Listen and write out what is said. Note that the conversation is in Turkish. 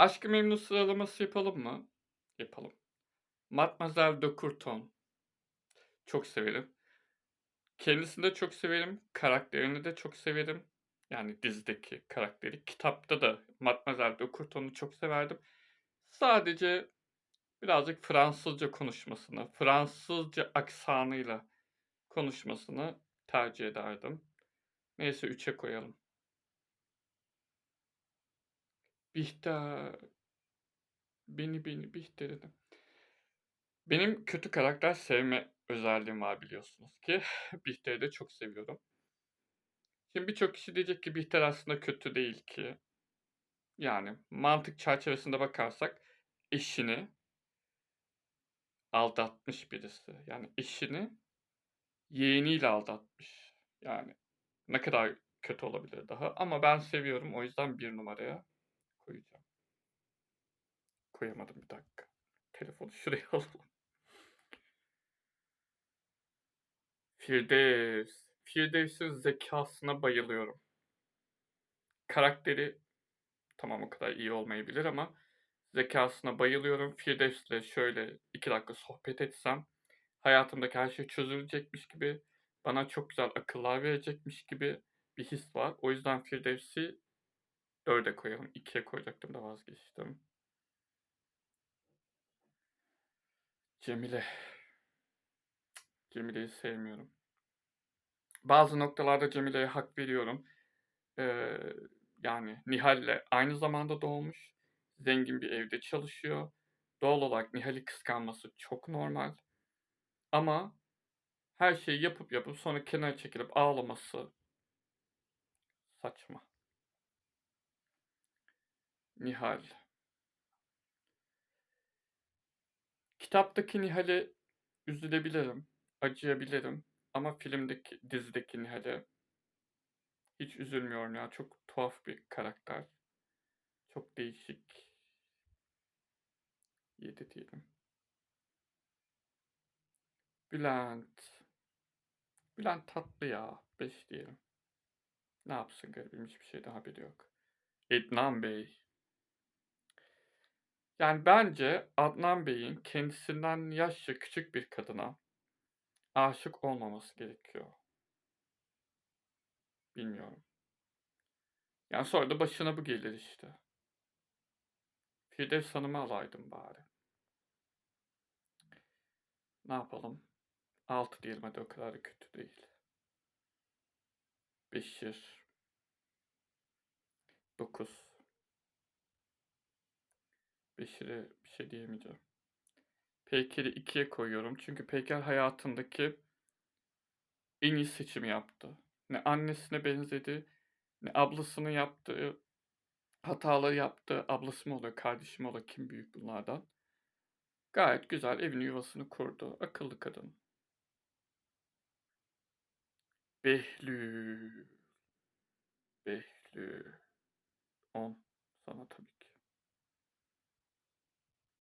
Aşk-ı Memnu sıralaması yapalım mı? Yapalım. Mademoiselle de Courton. Çok severim. Kendisini de çok severim. Karakterini de çok severim. Yani dizideki karakteri. Kitapta da Mademoiselle de Courton'u çok severdim. Sadece birazcık Fransızca konuşmasını, Fransızca aksanıyla konuşmasını tercih ederdim. Neyse 3'e koyalım. Bihter. Beni beni Bihter'ini. Benim kötü karakter sevme özelliğim var biliyorsunuz ki. Bihter'i de çok seviyorum. Şimdi birçok kişi diyecek ki Bihter aslında kötü değil ki. Yani mantık çerçevesinde bakarsak eşini aldatmış birisi. Yani eşini yeğeniyle aldatmış. Yani ne kadar kötü olabilir daha. Ama ben seviyorum. O yüzden bir numaraya. Koyamadım bir dakika. Telefonu şuraya alalım. Firdevs. Firdevs'in zekasına bayılıyorum. Karakteri tamam o kadar iyi olmayabilir ama zekasına bayılıyorum. Firdevs'le şöyle iki dakika sohbet etsem hayatımdaki her şey çözülecekmiş gibi bana çok güzel akıllar verecekmiş gibi bir his var. O yüzden Firdevs'i 4'e koyalım. 2'ye koyacaktım da vazgeçtim. Cemile. Cemile'yi sevmiyorum. Bazı noktalarda Cemile'ye hak veriyorum. Ee, yani Nihal'le aynı zamanda doğmuş. Zengin bir evde çalışıyor. Doğal olarak Nihal'i kıskanması çok normal. Ama her şeyi yapıp yapıp sonra kenara çekilip ağlaması saçma. Nihal. Kitaptaki Nihal'e üzülebilirim, acıyabilirim ama filmdeki, dizideki Nihal'e hiç üzülmüyorum ya. Çok tuhaf bir karakter. Çok değişik. 7 diyelim. Bülent. Bülent tatlı ya. 5 diyelim. Ne yapsın garibim hiçbir şey daha haberi yok. Ednan Bey. Yani bence Adnan Bey'in kendisinden yaşça küçük bir kadına aşık olmaması gerekiyor. Bilmiyorum. Yani sonra da başına bu gelir işte. Firdevs Hanım'ı alaydım bari. Ne yapalım? 6 diyelim hadi o kadar da kötü değil. Beşir. 9. Beşir'e bir şey diyemeyeceğim. Peyker'i 2'ye koyuyorum. Çünkü Peyker hayatındaki en iyi seçimi yaptı. Ne annesine benzedi, ne ablasını yaptığı hataları yaptı. Ablası mı oluyor, kardeşi mi oluyor, kim büyük bunlardan. Gayet güzel evini yuvasını kurdu. Akıllı kadın. Behlül. Behlül. 10 sana tabii.